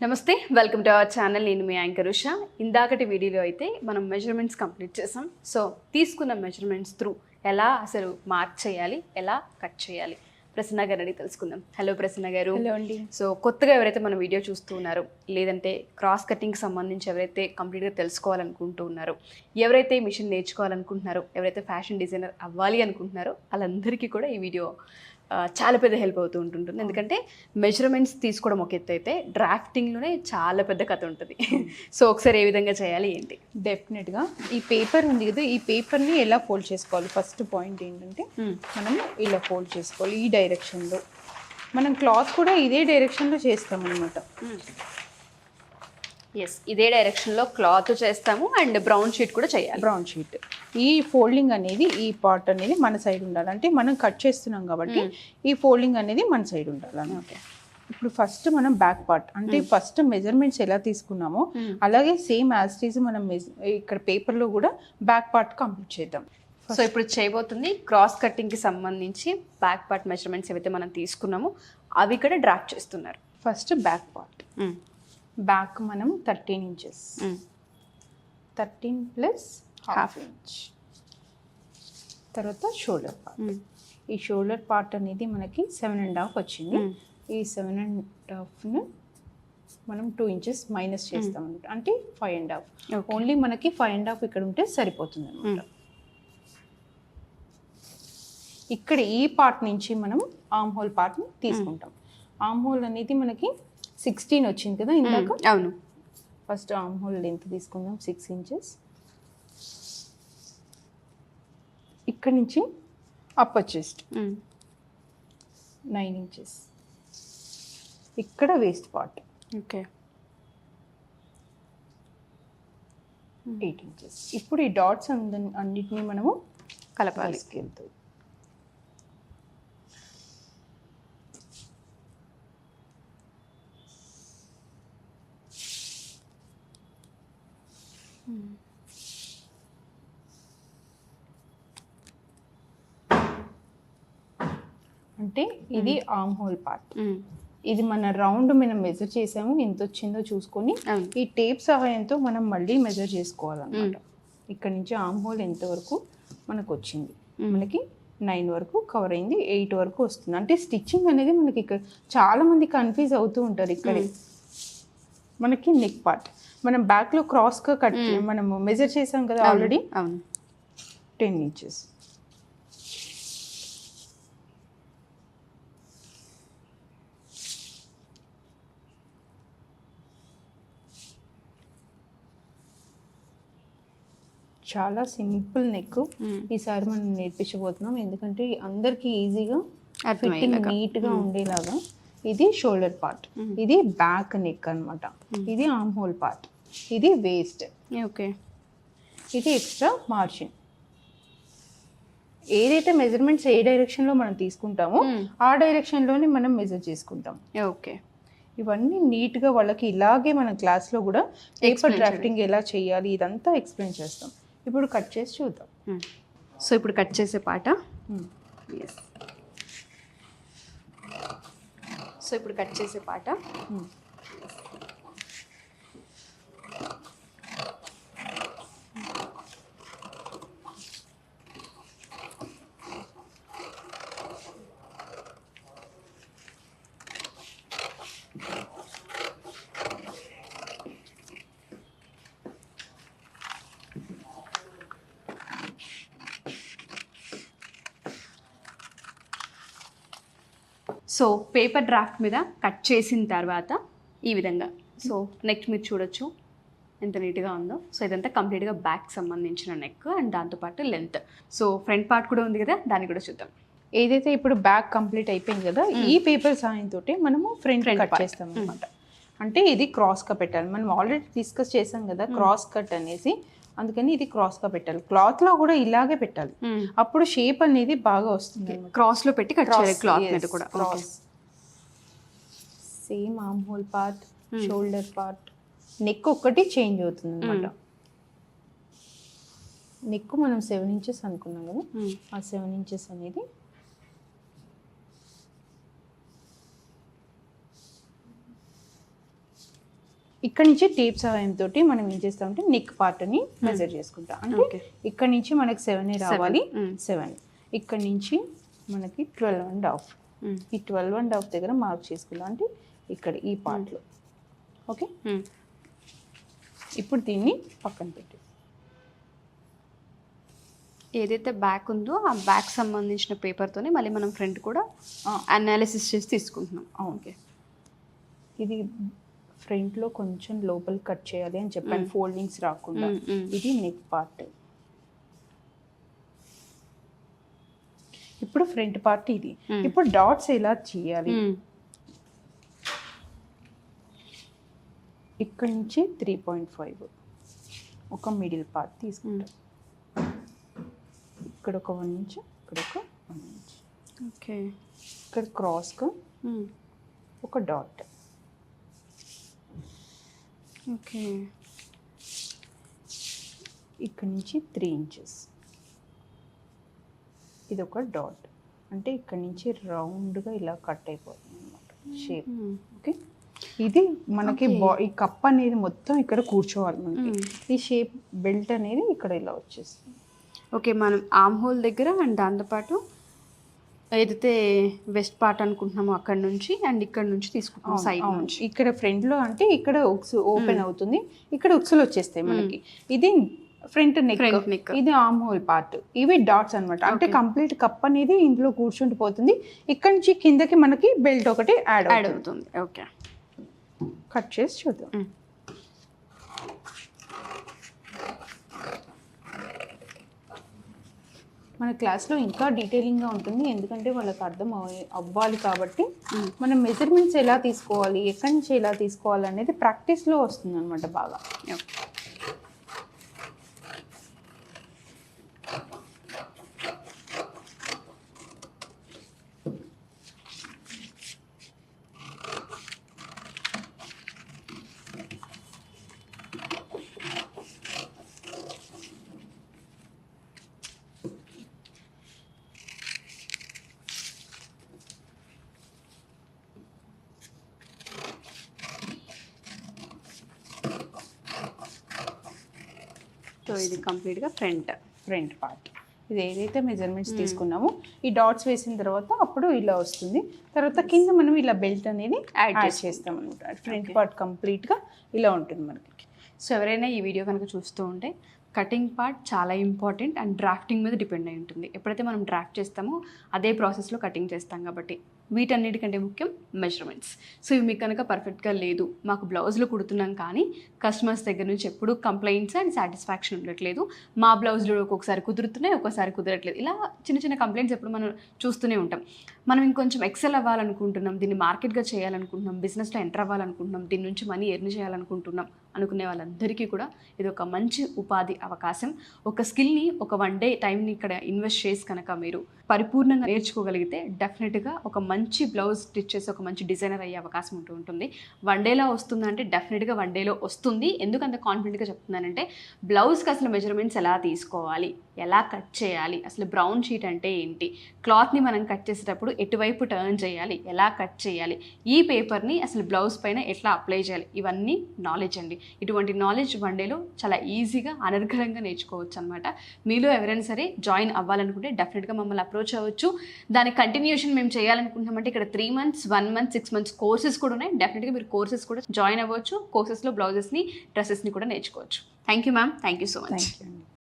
నమస్తే welcome to our channel. నేను మీ anchor Usha. ఇందాకటి వీడియోలో అయితే మనం మెజర్మెంట్స్ కంప్లీట్ చేసాం. సో తీసుకున్న మెజర్మెంట్స్ త్రూ ఎలా అసలు మార్క్ చేయాలి ఎలా కట్ చేయాలి? ప్రసన్న గారు అడిగి తెలుసుకుందాం. హలో ప్రసన్న గారు. హలో అండి. సో కొత్తగా ఎవరైతే మన వీడియో చూస్తూ ఉన్నారో లేదంటే క్రాస్ కటింగ్కి సంబంధించి ఎవరైతే కంప్లీట్గా తెలుసుకోవాలనుకుంటూ ఉన్నారో ఎవరైతే మిషన్ నేర్చుకోవాలనుకుంటున్నారో ఎవరైతే ఫ్యాషన్ డిజైనర్ అవ్వాలి అనుకుంటున్నారో వాళ్ళందరికీ కూడా ఈ వీడియో చాలా పెద్ద హెల్ప్ అవుతూ ఉంటుంటుంది. ఎందుకంటే మెజర్మెంట్స్ తీసుకోవడం ఒక ఎత్తు అయితే డ్రాఫ్టింగ్లోనే చాలా పెద్ద కథ ఉంటుంది. సో ఒకసారి ఏ విధంగా చేయాలి ఏంటి? డెఫినెట్గా. ఈ పేపర్ ఉంది కదా ఈ పేపర్ని ఎలా ఫోల్డ్ చేసుకోవాలి? ఫస్ట్ పాయింట్ ఏంటంటే మనం ఇలా ఫోల్డ్ చేసుకోవాలి ఈ డైరెక్షన్లో. మనం క్లాత్ కూడా ఇదే డైరెక్షన్లో చేస్తాం అనమాట ఎస్ ఇదే డైరెక్షన్లో క్లాత్ చేస్తాము అండ్ బ్రౌన్ షీట్ కూడా చేయాలి. బ్రౌన్ షీట్ ఈ ఫోల్డింగ్ అనేది ఈ పార్ట్ అనేది మన సైడ్ ఉండాలి. అంటే మనం కట్ చేస్తున్నాం కాబట్టి ఈ ఫోల్డింగ్ అనేది మన సైడ్ ఉండాలి ఓకే ఇప్పుడు ఫస్ట్ మనం బ్యాక్ పార్ట్ అంటే ఫస్ట్ మెజర్మెంట్స్ ఎలా తీసుకున్నామో అలాగే సేమ్ యాజ్ మనం ఇక్కడ పేపర్లో కూడా బ్యాక్ పార్ట్ కంప్లీట్ చేద్దాం. సో ఇప్పుడు చేయబోతుంది క్రాస్ కటింగ్కి సంబంధించి బ్యాక్ పార్ట్ మెజర్మెంట్స్ ఏవైతే మనం తీసుకున్నామో అవి ఇక్కడ డ్రాఫ్ట్ చేస్తున్నారు. ఫస్ట్ బ్యాక్ పార్ట్ బ్యాక్ మనం thirteen inches. Thirteen plus half inch. తర్వాత షోల్డర్ పార్ట్. ఈ షోల్డర్ పార్ట్ అనేది మనకి సెవెన్ అండ్ హాఫ్ వచ్చింది. ఈ సెవెన్ అండ్ హాఫ్ను మనం టూ ఇంచెస్ మైనస్ చేస్తాం అనమాట అంటే ఫైవ్ అండ్ హాఫ్. ఓన్లీ మనకి ఫైవ్ అండ్ హాఫ్ ఇక్కడ ఉంటే సరిపోతుంది అనమాట ఇక్కడ ఈ పార్ట్ నుంచి మనం ఆమ్ హోల్ పార్ట్ని తీసుకుంటాం. ఆమ్ హోల్ అనేది మనకి సిక్స్టీన్ వచ్చింది కదా ఇందాక? అవును. ఫస్ట్ ఆమ్ హోల్ లెంత్ తీసుకుందాం. సిక్స్ ఇంచెస్ ఇక్కడ నుంచి అప్పర్ చెస్ట్ నైన్ ఇంచెస్ ఇక్కడ waist part okay. Eight inches ఇప్పుడు ఈ డాట్స్ అన్నిటినీ మనము కలపాలి. తీసుకెళ్తాం అంటే ఇది ఆమ్ హోల్ పార్ట్ ఇది మన రౌండ్ మనం మెజర్ చేసాము. ఎంత వచ్చిందో చూసుకొని అవును ఈ టేప్ సహాయంతో మనం మళ్ళీ మెజర్ చేసుకోవాలన్నమాట. ఇక్కడ నుంచి ఆమ్ హోల్ ఎంత వరకు మనకు వచ్చింది? మనకి నైన్ వరకు కవర్ అయింది ఎయిట్ వరకు వస్తుంది. అంటే స్టిచ్చింగ్ అనేది మనకి ఇక్కడ చాలా మంది కన్ఫ్యూజ్ అవుతూ ఉంటారు ఇక్కడే. మనకి నెక్ పార్ట్ మనం బ్యాక్లో క్రాస్గా కట్ మనం మెజర్ చేసాం కదా ఆల్రెడీ అవును. టెన్ ఇంచెస్ చాలా సింపుల్ నెక్ ఈసారి మనం నేర్పించబోతున్నాం. ఎందుకంటే అందరికి ఈజీగా ఫిట్టింగ్ నీట్గా ఉండేలాగా. ఇది షోల్డర్ పార్ట్ ఇది బ్యాక్ నెక్ అన్నమాట. ఇది ఆర్మ్ హోల్ పార్ట్ ఇది వేస్ట్ ఓకే. ఇది ఎక్స్ట్రా మార్జిన్ ఏదైతే మెజర్మెంట్స్ ఏ డైరెక్షన్లో మనం తీసుకుంటామో ఆ డైరెక్షన్లోనే మనం మెజర్ చేసుకుంటాం. ఓకే. ఇవన్నీ నీట్గా వాళ్ళకి ఇలాగే మన క్లాస్లో కూడా పేపర్ డ్రాఫ్టింగ్ ఎలా చేయాలి ఇదంతా ఎక్స్ప్లెయిన్ చేస్తాం. ఇప్పుడు కట్ చేసి చూద్దాం. సో ఇప్పుడు కట్ చేసే పాట? ఎస్ సో ఇప్పుడు కట్ చేసే పాట. Hmm. సో పేపర్ డ్రాఫ్ట్ మీద కట్ చేసిన తర్వాత ఈ విధంగా. సో నెక్ మీరు చూడొచ్చు ఎంత నీట్గా ఉందో. సో ఇదంతా కంప్లీట్గా బ్యాక్ సంబంధించిన నెక్ అండ్ దాంతోపాటు లెంత్. సో ఫ్రంట్ పార్ట్ కూడా ఉంది కదా దాన్ని కూడా చూద్దాం. ఏదైతే ఇప్పుడు బ్యాక్ కంప్లీట్ అయిపోయింది కదా ఈ పేపర్ సాయంతో మనము ఫ్రంట్ కట్. చేస్తాం అనమాట అంటే ఇది క్రాస్గా పెట్టాలి. మనం ఆల్రెడీ డిస్కస్ చేసాం కదా క్రాస్ కట్ అనేసి. అందుకని ఇది క్రాస్గా పెట్టాలి. క్లాత్లో కూడా ఇలాగే పెట్టాలి. అప్పుడు షేప్ అనేది బాగా వస్తుంది. క్రాస్లో పెట్టి కట్ చేయాలి క్లాత్ మీద కూడా. Cross same arm hole part shoulder part neck ఒక్కటి చేంజ్ అవుతుంది అనమాట నెక్ మనం సెవెన్ ఇంచెస్ అనుకున్నాం కదా? ఆ సెవెన్ ఇంచెస్ అనేది ఇక్కడ నుంచి టేప్ సహాయంతో మనం ఏం చేస్తామంటే నెక్ పార్ట్ని మెజర్ చేసుకుంటాం. అంటే. ఇక్కడ నుంచి మనకి సెవెన్ రావాలి. సెవెన్ ఇక్కడ నుంచి మనకి ట్వెల్వ్ అండ్ హాఫ్. ఈ ట్వెల్వ్ అండ్ హాఫ్ దగ్గర మార్క్ చేసుకుందాం. అంటే ఇక్కడ ఈ పార్ట్లో ఓకే మ్మ్. ఇప్పుడు దీన్ని పక్కన పెట్టి. ఏదైతే బ్యాక్ ఉందో ఆ బ్యాక్ సంబంధించిన పేపర్తోనే మళ్ళీ మనం ఫ్రంట్ కూడా అనాలిసిస్ చేసి తీసుకుంటున్నాం. ఓకే. ఇది ఫ్రంట్లో కొంచెం లోపల కట్ చేయాలి అని చెప్పాను. ఫోల్డింగ్స్ రాకుండా. ఇది నెక్ పార్ట్. ఇప్పుడు ఫ్రంట్ పార్ట్ ఇది. ఇప్పుడు డాట్స్ ఎలా చేయాలి. ఇక్కడ నుంచి త్రీ పాయింట్ ఫైవ్. ఒక మిడిల్ పార్ట్ తీసుకుంటాం. ఇక్కడ ఒక వన్ ఇంచ్ ఇక్కడ ఒక వన్ ఇంచ్. ఓకే. ఇక్కడ క్రాస్గా మ్మ్. ఒక డాట్. ఓకే. ఇక్కడ నుంచి త్రీ ఇంచెస్. ఇది ఒక డాట్. అంటే ఇక్కడ నుంచి రౌండ్గా ఇలా కట్ అయిపోతుంది అనమాట షేప్. ఓకే? ఇది మనకి ఈ కప్ అనేది మొత్తం ఇక్కడ కూర్చోవాలి మనకి. ఈ షేప్ బెల్ట్ అనేది ఇక్కడ ఇలా వచ్చేస్తుంది. ఓకే మనం ఆమ్ హోల్ దగ్గర అండ్ దాంతోపాటు ఏదైతే వెస్ట్ పార్ట్ అనుకుంటున్నామో అక్కడ నుంచి అండ్ ఇక్కడ నుంచి తీసుకుంటాం సైడ్. నుంచి. ఇక్కడ ఫ్రంట్లో అంటే ఇక్కడ ఉక్స్ ఓపెన్ అవుతుంది. ఇక్కడ ఉక్సులు వచ్చేస్తాయి మనకి. ఇది ఫ్రంట్ నెక్ neck. ఇది ఆర్మ్ హోల్ పార్ట్ ఇవి డాట్స్ అన్నమాట. అంటే కంప్లీట్ కప్ అనేది ఇందులో కూర్చుండి పోతుంది. ఇక్కడ నుంచి కిందకి మనకి బెల్ట్ ఒకటి యాడ్ యాడ్ అవుతుంది. ఓకే కట్ చేసి చూద్దాం. మన క్లాస్లో ఇంకా డీటెయిలింగ్గా ఉంటుంది. ఎందుకంటే వాళ్ళకి అర్థం అవ- అవ్వాలి కాబట్టి. మనం మెజర్మెంట్స్ ఎలా తీసుకోవాలి ఎక్కడి నుంచి ఎలా తీసుకోవాలి అనేది ప్రాక్టీస్లో వస్తుంది అనమాట బాగా సో ఇది కంప్లీట్గా ఫ్రంట్. Front part. ఇది ఏదైతే మెజర్మెంట్స్ తీసుకున్నామో ఈ డాట్స్ వేసిన తర్వాత అప్పుడు ఇలా వస్తుంది. తర్వాత కింద మనం ఇలా బెల్ట్ అనేది యాడ్ చేస్తాం. అనమాట ఫ్రంట్ పార్ట్ కంప్లీట్గా ఇలా ఉంటుంది మనకి. సో ఎవరైనా ఈ వీడియో కనుక చూస్తూ ఉంటే కటింగ్ పార్ట్ చాలా ఇంపార్టెంట్ అండ్ డ్రాఫ్టింగ్ మీద డిపెండ్ అయి ఉంటుంది. ఎప్పుడైతే మనం డ్రాఫ్ట్ చేస్తామో అదే ప్రాసెస్లో కటింగ్ చేస్తాం కాబట్టి. వీటన్నిటికంటే ముఖ్యం మెజర్మెంట్స్ సో ఇవి మీకు కనుక పర్ఫెక్ట్గా లేదు మాకు బ్లౌజులు కుడుతున్నాం కానీ కస్టమర్స్ దగ్గర నుంచి ఎప్పుడు కంప్లైంట్స్ అండ్ సాటిస్ఫాక్షన్ ఉండట్లేదు. మా బ్లౌజులు ఒక్కొక్కసారి కుదురుతున్నాయి ఒక్కోసారి కుదరట్లేదు. ఇలా చిన్న చిన్న కంప్లైంట్స్ ఎప్పుడు మనం చూస్తూనే ఉంటాం. మనం ఇంకొంచెం ఎక్సెల్ అవ్వాలనుకుంటున్నాం దీన్ని మార్కెట్గా చేయాలనుకుంటున్నాం బిజినెస్లో ఎంటర్ అవ్వాలనుకుంటున్నాం దీని నుంచి మనీ ఎర్న్ చేయాలనుకుంటున్నాం అనుకునే వాళ్ళందరికీ కూడా ఇది ఒక మంచి ఉపాధి అవకాశం. ఒక స్కిల్ని ఒక వన్ డే టైంని ఇక్కడ ఇన్వెస్ట్ చేసి కనుక మీరు పరిపూర్ణంగా నేర్చుకోగలిగితే డెఫినెట్గా ఒక మంచి మంచి బ్లౌజ్ స్టిచ్ చేసి ఒక మంచి డిజైనర్ అయ్యే అవకాశం ఉంటూ ఉంటుంది. వన్ డేలో వస్తుందంటే డెఫినెట్గా వన్ డేలో వస్తుంది. ఎందుకు అంత కాన్ఫిడెంట్గా చెప్తున్నానంటే బ్లౌజ్కి అసలు మెజర్మెంట్స్ ఎలా తీసుకోవాలి? ఎలా కట్ చేయాలి? అసలు బ్రౌన్ షీట్ అంటే ఏంటి? క్లాత్ని మనం కట్ చేసేటప్పుడు ఎటువైపు టర్న్ చేయాలి? ఎలా కట్ చేయాలి? ఈ పేపర్ని అసలు బ్లౌజ్ పైన ఎట్లా అప్లై చేయాలి? ఇవన్నీ నాలెడ్జ్ అండి. ఇటువంటి నాలెడ్జ్ వన్ డేలో చాలా ఈజీగా అనర్ఘరంగా నేర్చుకోవచ్చు అనమాట మీలో ఎవరైనా సరే జాయిన్ అవ్వాలనుకుంటే డెఫినెట్గా మమ్మల్ని అప్రోచ్ అవ్వచ్చు. దాని కంటిన్యూషన్ మేము చేయాలనుకుంటున్నామంటే ఇక్కడ three months one month six months courses కూడా ఉన్నాయి. డెఫినెట్గా మీరు కోర్సెస్ కూడా జాయిన్ అవ్వచ్చు. కోర్సెస్లో బ్లౌజెస్ని డ్రెస్సెస్ని కూడా నేర్చుకోవచ్చు. Thank you ma'am. Thank you so much. Thank you అండి.